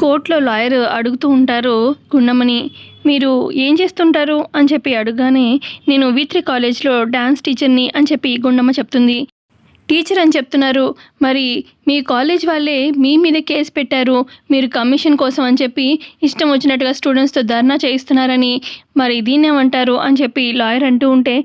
కోర్టులో లాయర్ అడుగుతూ ఉంటారు గుండమ్మని మీరు ఏం చేస్తుంటారు? అని చెప్పి అడగగానే నేను విత్రి కాలేజ్లో డ్యాన్స్ టీచర్ని అని చెప్పి గుండమ్మ చెప్తుంది. టీచర్ అని చెప్తున్నారు. మరి మీ కాలేజ్ వాళ్ళే మీ మీద కేసు పెట్టారు. మీరు కమిషన్ కోసం అని చెప్పి ఇష్టం వచ్చినట్టుగా స్టూడెంట్స్తో ధర్నా చేయిస్తున్నారని మరి దీన్నేమంటారు అని చెప్పి లాయర్ అంటూ ఉంటే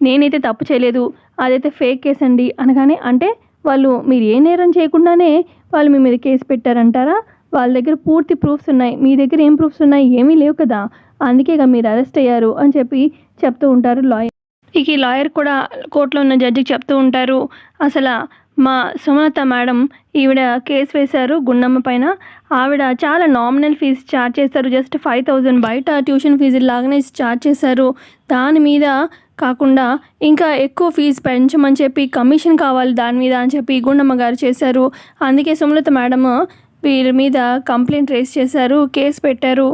నేనైతే తప్పు చేయలేదు. అదైతే ఫేక్ కేసు అండి అనగానే అంటే వాళ్ళు మీరు ఏ నేరం చేయకుండానే వాళ్ళు మీ మీద కేసు పెట్టారంటారా? వాళ్ళ దగ్గర పూర్తి ప్రూఫ్స్ ఉన్నాయి. మీ దగ్గర ఏం ప్రూఫ్స్ ఉన్నాయి? ఏమీ లేవు కదా. అందుకేగా మీరు అరెస్ట్ అయ్యారు అని చెప్పి చెప్తూ ఉంటారు లాయర్. ఇక ఈ లాయర్ కూడా కోర్టులో ఉన్న జడ్జికి చెప్తూ ఉంటారు. అసలు మా సుమలత మేడం ఈవిడ కేసు వేశారు గుండమ్మ పైన. ఆవిడ చాలా నామినల్ ఫీజు ఛార్జ్ చేశారు జస్ట్ ఫైవ్ థౌజండ్ బయట ట్యూషన్ ఫీజు లాగానే ఛార్జ్ చేశారు. దాని మీద కాకుండా ఇంకా ఎక్కువ ఫీజు పెంచమని చెప్పి కమిషన్ కావాలి దాని మీద అని చెప్పి గుండమ్మ గారు చేశారు. అందుకే సుమలత మేడం వీరి మీద కంప్లైంట్ రేస్ చేశారు కేసు పెట్టారు.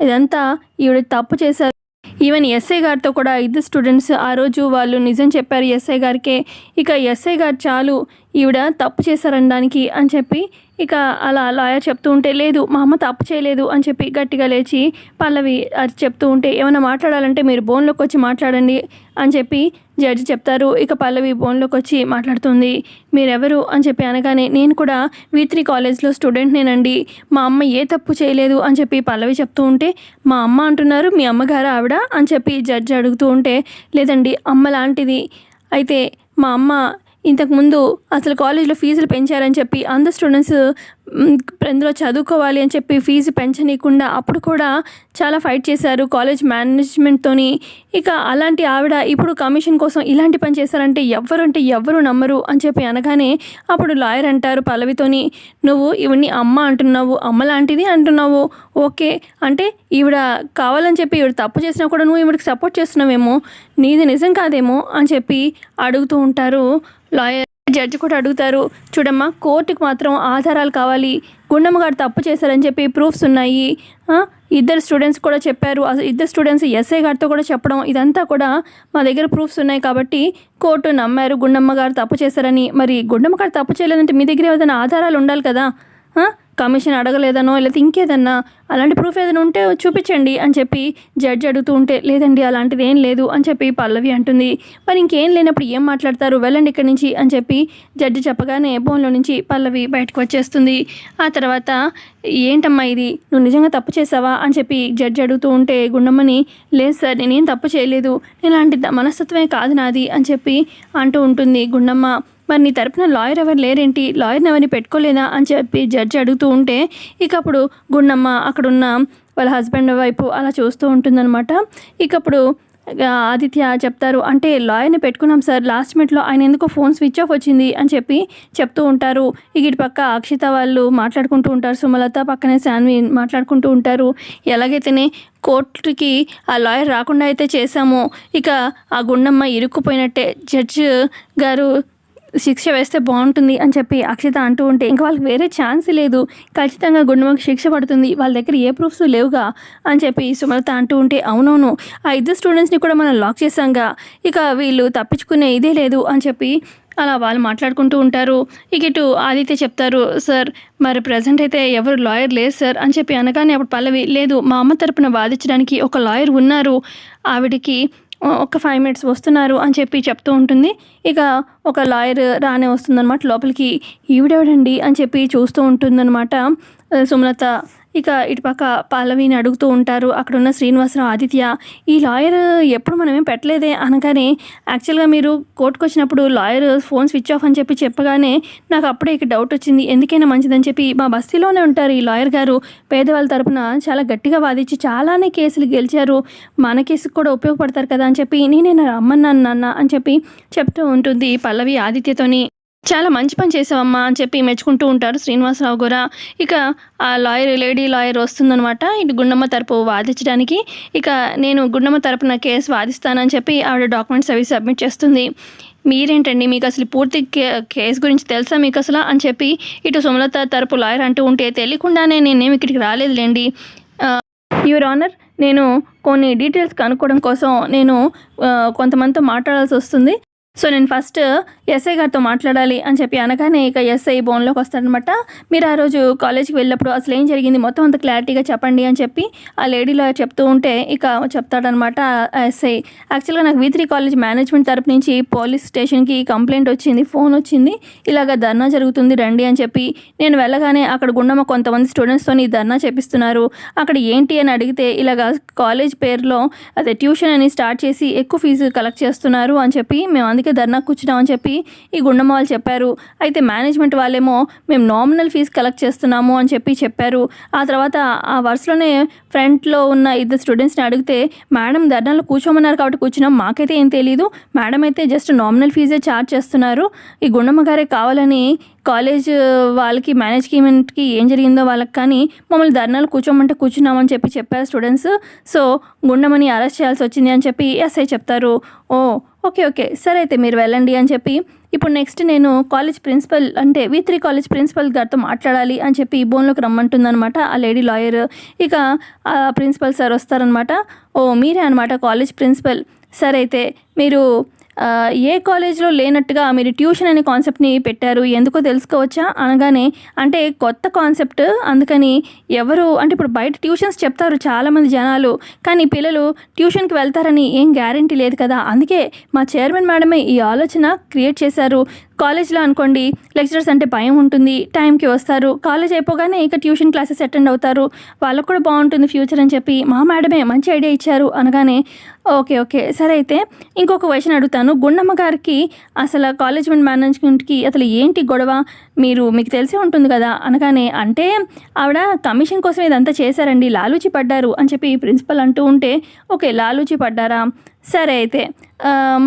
ఇదంతా ఈవిడ తప్పు చేశారు. ఈవెన్ ఎస్ఐ గారితో కూడా ఇద్దరు స్టూడెంట్స్ ఆ రోజు వాళ్ళు నిజం చెప్పారు ఎస్ఐ గారికే. ఇక ఎస్ఐ గారు చాలు ఈవిడ తప్పు చేశారనడానికి అని చెప్పి ఇక అలా లాయర్ చెప్తూ ఉంటే లేదు మా అమ్మ తప్పు చేయలేదు అని చెప్పి గట్టిగా లేచి పల్లవి అది చెప్తూ ఉంటే ఏమైనా మాట్లాడాలంటే మీరు బోన్లోకి వచ్చి మాట్లాడండి అని చెప్పి జడ్జి చెప్తారు. ఇక పల్లవి ఫోన్లోకి వచ్చి మాట్లాడుతుంది. మీరెవరు? అని చెప్పి అనగానే నేను కూడా వి త్రీ కాలేజ్లో స్టూడెంట్నేనండి. మా అమ్మ ఏ తప్పు చేయలేదు అని చెప్పి పల్లవి చెప్తూ ఉంటే మా అమ్మ అంటున్నారు మీ అమ్మగారు ఆవిడ అని చెప్పి జడ్జి అడుగుతూ ఉంటే లేదండి అమ్మ లాంటిది. అయితే మా అమ్మ ఇంతకుముందు అసలు కాలేజ్లో ఫీజులు పెంచారని చెప్పి అందరు స్టూడెంట్స్ మ్, ఇందులో చదువుకోవాలి అని చెప్పి ఫీజు పెంచనీయకుండా అప్పుడు కూడా చాలా ఫైట్ చేశారు. కాలేజ్ మేనేజ్మెంట్తోని ఇక అలాంటి ఆవిడ ఇప్పుడు కమిషన్ కోసం ఇలాంటి పని చేశారంటే ఎవరు అంటే ఎవరు నమ్మరు అని చెప్పి అనగానే అప్పుడు లాయర్ అంటారు పల్లవితోని. నువ్వు ఇవన్నీ అమ్మ అంటున్నావు అమ్మ లాంటిది అంటున్నావు. ఓకే. అంటే ఈవిడ కావాలని చెప్పి ఈవిడ తప్పు చేసినా కూడా నువ్వు ఈవిడకి సపోర్ట్ చేస్తున్నావేమో. నీది నిజం కాదేమో అని చెప్పి అడుగుతూ ఉంటారు లాయర్. జడ్జి కూడా అడుగుతారు చూడమ్మా కోర్టుకి మాత్రం ఆధారాలు కావాలి గుండమ్మ గారు తప్పు చేశారని చెప్పి ప్రూఫ్స్ ఉన్నాయి. ఇద్దరు స్టూడెంట్స్ కూడా చెప్పారు. అసలు ఇద్దరు స్టూడెంట్స్ ఎస్ఐ గారితో కూడా చెప్పడం ఇదంతా కూడా మా దగ్గర ప్రూఫ్స్ ఉన్నాయి కాబట్టి కోర్టు నమ్మారు గుండమ్మ గారు తప్పు చేశారని. మరి గుండమ్మ గారు తప్పు చేయలేదంటే మీ దగ్గర ఏదైనా ఆధారాలు ఉండాలి కదా? కమిషన్ అడగలేదనో లేకపోతే ఇంకేదన్నా అలాంటి ప్రూఫ్ ఏదైనా ఉంటే చూపించండి అని చెప్పి జడ్జి అడుగుతూ ఉంటే లేదండి అలాంటిది ఏం లేదు అని చెప్పి పల్లవి అంటుంది. మరి ఇంకేం లేనప్పుడు ఏం మాట్లాడతారు? వెళ్ళండి ఇక్కడి నుంచి అని చెప్పి జడ్జి చెప్పగానే బోన్లో నుంచి పల్లవి బయటకు వచ్చేస్తుంది. ఆ తర్వాత ఏంటమ్మా ఇది? నువ్వు నిజంగా తప్పు చేసావా? అని చెప్పి జడ్జి అడుగుతూ ఉంటే గుండమ్మని లేదు సార్ నేనేం తప్పు చేయలేదు. ఇలాంటి అలాంటి మనస్తత్వమే కాదు నాది అని చెప్పి అంటూ ఉంటుంది గుండమ్మ. మరి నీ తరపున లాయర్ ఎవరు లేరేంటి? లాయర్ని ఎవరిని పెట్టుకోలేదా? అని చెప్పి జడ్జి అడుగుతూ ఉంటే ఇక అప్పుడు గుండమ్మ అక్కడున్న వాళ్ళ హస్బెండ్ వైపు అలా చూస్తూ ఉంటుందన్నమాట. ఇక అప్పుడు ఆదిత్య చెప్తారు అంటే లాయర్ని పెట్టుకున్నాం సార్. లాస్ట్ మినిట్లో ఆయన ఎందుకో ఫోన్ స్విచ్ ఆఫ్ వచ్చింది అని చెప్పి చెప్తూ ఉంటారు. ఇక ఇటు పక్క అక్షిత వాళ్ళు మాట్లాడుకుంటూ ఉంటారు. సుమలత పక్కనే శాన్వి మాట్లాడుకుంటూ ఉంటారు. ఎలాగైతేనే కోర్టుకి ఆ లాయర్ రాకుండా అయితే చేశామో. ఇక ఆ గుండమ్మ ఇరుక్కుపోయినట్టే. జడ్జ్ గారు శిక్ష వేస్తే బాగుంటుంది అని చెప్పి అక్షిత అంటూ ఉంటే ఇంకా వాళ్ళకి వేరే ఛాన్స్ లేదు. ఖచ్చితంగా గుండెమ్మకి శిక్ష పడుతుంది. వాళ్ళ దగ్గర ఏ ప్రూఫ్స్ లేవుగా అని చెప్పి సుమలత అంటూ ఉంటే అవునవును ఆ ఇద్దరు స్టూడెంట్స్ని కూడా మనం లాక్ చేసాంగా ఇక వీళ్ళు తప్పించుకునే ఇదే లేదు అని చెప్పి అలా వాళ్ళు మాట్లాడుకుంటూ ఉంటారు. ఇక ఇటు ఆదిత్య చెప్తారు సార్ మరి ప్రజెంట్ అయితే ఎవరు లాయర్ లేరు సార్ అని చెప్పి అనగానే అప్పుడు పల్లవి లేదు మా అమ్మ తరపున వాదించడానికి ఒక లాయర్ ఉన్నారు. ఆవిడికి ఒక ఫైవ్ మినిట్స్ వస్తున్నారు అని చెప్పి చెప్తూ ఉంటుంది. ఇక ఒక లాయర్ రానే వస్తుందన్నమాట లోపలికి. ఈవిడెవడండి? అని చెప్పి చూస్తూ ఉంటుందన్నమాట. సుమలత ఇక ఇటుపక్క పల్లవిని అడుగుతూ ఉంటారు అక్కడున్న శ్రీనివాసరావు ఆదిత్య. ఈ లాయర్ ఎప్పుడు మనమేం పెట్టలేదే అనగానే యాక్చువల్గా మీరు కోర్టుకు వచ్చినప్పుడు లాయర్ ఫోన్ స్విచ్ ఆఫ్ అని చెప్పి చెప్పగానే నాకు అప్పుడే ఇక డౌట్ వచ్చింది. ఎందుకైనా మంచిదని చెప్పి మా బస్తీలోనే ఉంటారు ఈ లాయర్ గారు. పేదవాళ్ళ తరపున చాలా గట్టిగా వాదించి చాలానే కేసులు గెలిచారు. మన కేసుకు కూడా ఉపయోగపడతారు కదా అని చెప్పి నేనే నా రమ్మన్నాను నాన్న అని చెప్పి చెప్తూ ఉంటుంది పల్లవి ఆదిత్యతోని. చాలా మంచి పని చేసావమ్మా అని చెప్పి మెచ్చుకుంటూ ఉంటారు శ్రీనివాసరావు కూడా. ఇక ఆ లాయర్ లేడీ లాయర్ వస్తుందనమాట ఇటు గుండమ్మ తరపు వాదించడానికి. ఇక నేను గుండమ్మ తరపున కేసు వాదిస్తానని చెప్పి ఆవిడ డాక్యుమెంట్స్ అవి సబ్మిట్ చేస్తుంది. మీరేంటండి మీకు అసలు పూర్తి కే కేసు గురించి తెలుసా మీకు అసలు అని చెప్పి ఇటు సుమలత తరపు లాయర్ అంటూ ఉంటే తెలియకుండానే నేనేమి ఇక్కడికి రాలేదులేండి. యువర్ ఆనర్ నేను కొన్ని డీటెయిల్స్ కనుక్కోవడం కోసం నేను కొంతమందితో మాట్లాడాల్సి వస్తుంది. సో నేను ఫస్ట్ ఎస్ఐ గారితో మాట్లాడాలి అని చెప్పి అనగానే ఇక ఎస్ఐ బోన్లోకి వస్తాడనమాట మీరు ఆ రోజు కాలేజ్కి వెళ్ళినప్పుడు అసలు ఏం జరిగింది? మొత్తం అంత క్లారిటీగా చెప్పండి అని చెప్పి ఆ లేడీలో చెప్తూ ఉంటే ఇక చెప్తాడనమాట ఎస్ఐ యాక్చువల్గా నాకు వి త్రీ కాలేజ్ మేనేజ్మెంట్ తరపు నుంచి పోలీస్ స్టేషన్కి కంప్లైంట్ వచ్చింది ఫోన్ వచ్చింది. ఇలాగ ధర్నా జరుగుతుంది రండి అని చెప్పి నేను వెళ్ళగానే అక్కడ గుండమ్మ కొంతమంది స్టూడెంట్స్తో ధర్నా చేపిస్తున్నారు. అక్కడ ఏంటి అని అడిగితే ఇలాగ కాలేజ్ పేరులో అదే ట్యూషన్ అని స్టార్ట్ చేసి ఎక్కువ ఫీజు కలెక్ట్ చేస్తున్నారు అని చెప్పి మేము అందుకే ధర్నా కూర్చున్నామని చెప్పి ఈ గుండమ్మ వాళ్ళు చెప్పారు. అయితే మేనేజ్మెంట్ వాళ్ళేమో మేము నామినల్ ఫీజు కలెక్ట్ చేస్తున్నాము అని చెప్పి చెప్పారు. ఆ తర్వాత ఆ వరుసలోనే ఫ్రంట్లో ఉన్న ఇద్దరు స్టూడెంట్స్ని అడిగితే మేడం ధర్నాలో కూర్చోమన్నారు కాబట్టి కూర్చున్నాం. మాకైతే ఏం తెలియదు మేడం అయితే జస్ట్ నామినల్ ఫీజే ఛార్జ్ చేస్తున్నారు. ఈ గుండమ్మ గారే కావాలని కాలేజ్ వాళ్ళకి మేనేజ్మెంట్కి ఏం జరిగిందో వాళ్ళకి కానీ మమ్మల్ని ధర్నాలు కూర్చోమంటే కూర్చున్నామని చెప్పి చెప్పారు స్టూడెంట్స్. సో గుండమని అరెస్ట్ చేయాల్సి వచ్చింది అని చెప్పి ఎస్ఐ చెప్తారు. ఓ ఓకే ఓకే సరే అయితే మీరు వెళ్ళండి అని చెప్పి. ఇప్పుడు నెక్స్ట్ నేను కాలేజ్ ప్రిన్సిపల్ అంటే వి త్రీ కాలేజ్ ప్రిన్సిపల్ గారితో మాట్లాడాలి అని చెప్పి బోన్లోకి రమ్మంటుందనమాట ఆ లేడీ లాయర్. ఇక ఆ ప్రిన్సిపల్ సార్ వస్తారనమాట ఓ మీరే అనమాట కాలేజ్ ప్రిన్సిపల్. సరే అయితే మీరు ఏ కాలేజ్లో లేనట్టుగా మీరు ట్యూషన్ అనే కాన్సెప్ట్ని పెట్టారు? ఎందుకో తెలుసుకోవచ్చా? అనగానే అంటే కొత్త కాన్సెప్ట్ అందుకని ఎవరు అంటే ఇప్పుడు బయట ట్యూషన్స్ చెప్తారు చాలామంది జనాలు కానీ పిల్లలు ట్యూషన్కి వెళ్తారని ఏం గ్యారంటీ లేదు కదా? అందుకే మా చైర్మన్ మేడమే ఈ ఆలోచన క్రియేట్ చేశారు. కాలేజ్లో అనుకోండి లెక్చరర్స్ అంటే భయం ఉంటుంది టైంకి వస్తారు. కాలేజ్ అయిపోగానే ఇక ట్యూషన్ క్లాసెస్ అటెండ్ అవుతారు. వాళ్ళకు కూడా బాగుంటుంది ఫ్యూచర్ అని చెప్పి మా మేడమే మంచి ఐడియా ఇచ్చారు అనగానే ఓకే ఓకే సరే అయితే ఇంకొక క్వశ్చన్ అడుగుతాను. గుండమ్మ గారికి అసలు కాలేజ్ మేనేజ్మెంట్కి అసలు ఏంటి గొడవ? మీరు మీకు తెలిసే ఉంటుంది కదా? అనగానే అంటే ఆవిడ కమిషన్ కోసం ఇదంతా చేశారండి లాలూచి పడ్డారు అని చెప్పి ప్రిన్సిపల్ అంటూ ఉంటే ఓకే లాలూచి పడ్డారా? సరే అయితే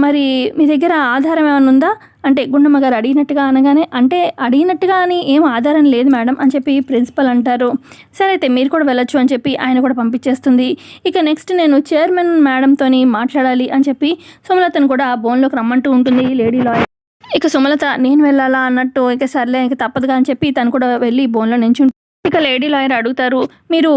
మరి మీ దగ్గర ఆధారం ఏమైనా ఉందా? అంటే గుండమ్మ గారు అడిగినట్టుగా అనగానే అంటే అడిగినట్టుగా అని ఏం ఆధారం లేదు మేడం అని చెప్పి ప్రిన్సిపల్ అంటారు. సరే అయితే మీరు కూడా వెళ్ళొచ్చు అని చెప్పి ఆయన కూడా పంపించేస్తుంది. ఇక నెక్స్ట్ నేను చైర్మన్ మేడంతో మాట్లాడాలి అని చెప్పి సుమలతను కూడా బోన్లోకి రమ్మంటూ ఉంటుంది. Lady lawyer. ఇక సుమలత నేను వెళ్ళాలా అన్నట్టు ఇక సర్లే ఇక తప్పదుగా అని చెప్పి తను కూడా వెళ్ళి బోన్లో నించుంటుంది. ఇక లేడీ లాయర్ అడుగుతారు. మీరు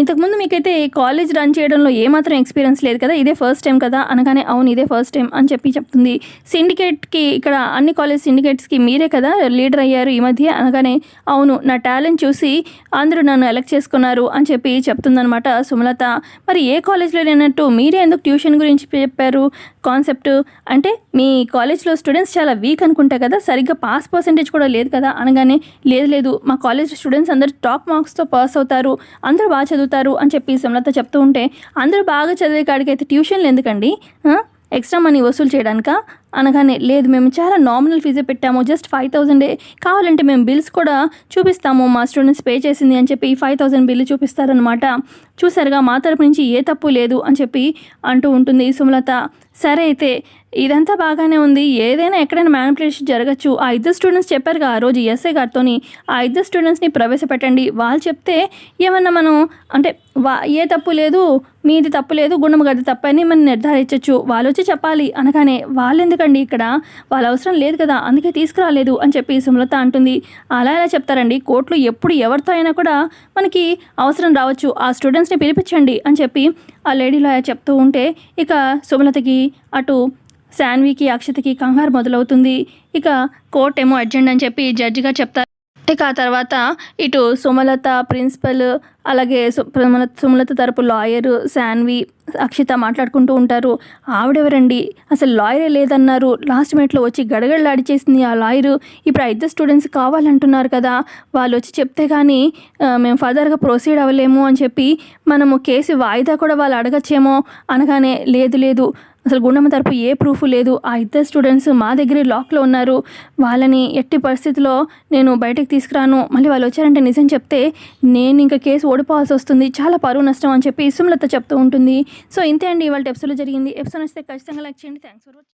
ఇంతకుముందు మీకైతే కాలేజ్ రన్ చేయడంలో ఏమాత్రం ఎక్స్పీరియన్స్ లేదు కదా ఇదే ఫస్ట్ టైం కదా అనగానే అవును ఇదే ఫస్ట్ టైం అని చెప్పి చెప్తుంది. సిండికేట్కి ఇక్కడ అన్ని కాలేజ్ సిండికేట్స్కి మీరే కదా లీడర్ అయ్యారు ఈ మధ్య అనగానే అవును నా టాలెంట్ చూసి అందరూ నన్ను ఎలక్ట్ చేసుకున్నారు అని చెప్పి చెప్తుందనమాట సుమలత. మరి ఏ కాలేజ్లో లేనట్టు మీరే ఎందుకు ట్యూషన్ గురించి చెప్పారు? కాన్సెప్ట్ అంటే మీ కాలేజ్లో స్టూడెంట్స్ చాలా వీక్ అనుకుంటా కదా సరిగ్గా పాస్ పర్సంటేజ్ కూడా లేదు కదా అనగానే లేదు లేదు మా కాలేజ్ స్టూడెంట్స్ అందరూ టాప్ మార్క్స్తో పాస్ అవుతారు అందరూ బాగా చదువుతారు అని చెప్పి సమలత చెప్తూ ఉంటే అందరూ బాగా చదివే కాడికి అయితే ట్యూషన్లు ఎందుకండి? ఎక్స్ట్రా మనీ వసూలు చేయడానిక? అనగానే లేదు మేము చాలా నామినల్ ఫీజే పెట్టాము జస్ట్ ఫైవ్ థౌజండే. కావాలంటే మేము బిల్స్ కూడా చూపిస్తాము మా స్టూడెంట్స్ పే చేసింది అని చెప్పి ఫైవ్ థౌజండ్ బిల్లు చూపిస్తారనమాట చూసారుగా మా తరపు నుంచి ఏ తప్పు లేదు అని చెప్పి అంటూ ఉంటుంది సుమలత. సరే అయితే ఇదంతా బాగానే ఉంది. ఏదైనా ఎక్కడైనా మ్యానిపులేషన్ జరగచ్చు. ఆ ఇద్దరు స్టూడెంట్స్ చెప్పారుగా ఆ రోజు ఎస్ఐ గారితోని ఆ ఇద్దరు స్టూడెంట్స్ని ప్రవేశపెట్టండి. వాళ్ళు చెప్తే ఏమన్నా మనం అంటే వా ఏ తప్పు లేదు మీది తప్పు లేదు గుండమ్మ గది తప్పని మనం నిర్ధారించవచ్చు వాళ్ళు వచ్చి చెప్పాలి అనగానే వాళ్ళు ఎందుకండి ఇక్కడ? వాళ్ళ అవసరం లేదు కదా అందుకే తీసుకురాలేదు అని చెప్పి సుమలత అంటుంది. అలా ఎలా చెప్తారండి? కోర్టులో ఎప్పుడు ఎవరితో అయినా కూడా మనకి అవసరం రావచ్చు. ఆ స్టూడెంట్స్ని పిలిపించండి అని చెప్పి ఆ లేడీ లాయర్ చెప్తూ ఉంటే ఇక సుమలతకి అటు శాన్వికి అక్షతకి కంగారు మొదలవుతుంది. ఇక కోర్ట్ ఏమో అర్జెంట్ అని చెప్పి జడ్జిగా చెప్తారు. ఇక ఆ తర్వాత ఇటు సుమలత ప్రిన్సిపల్ అలాగే సు- సుమలత సుమలత తరపు లాయర్ శాన్వి అక్షిత మాట్లాడుకుంటూ ఉంటారు. ఆవిడెవరండి? అసలు లాయరే లేదన్నారు. లాస్ట్ మినిట్లో వచ్చి గడగడలాడి చేసింది ఆ లాయరు. ఇప్పుడు ఆ ఇద్దరు స్టూడెంట్స్ కావాలంటున్నారు కదా. వాళ్ళు వచ్చి చెప్తే కానీ మేము ఫర్దర్గా ప్రొసీడ్ అవ్వలేము అని చెప్పి మనము కేసు వాయిదా కూడా వాళ్ళు అడగచ్చేమో అనగానే లేదు లేదు. అసలు గుండమ్మ తరపు ఏ ప్రూఫ్ లేదు. ఆ ఇద్దరు స్టూడెంట్స్ మా దగ్గరే లాక్లో ఉన్నారు. వాళ్ళని ఎట్టి పరిస్థితిలో నేను బయటకు తీసుకురాను. మళ్ళీ వాళ్ళు వచ్చారంటే నిజం చెప్తే నేను ఇంకా కేసు ఓడిపోవాల్సి వస్తుంది. చాలా పరువు నష్టం అని చెప్పి సుమలత చెప్తూ ఉంటుంది. సో ఇంతే అండి ఇవాళ ఎపిసోడ్లో జరిగింది. ఎపిసోడ్ వస్తే ఖచ్చితంగా లైక్ చేయండి. Thanks for watching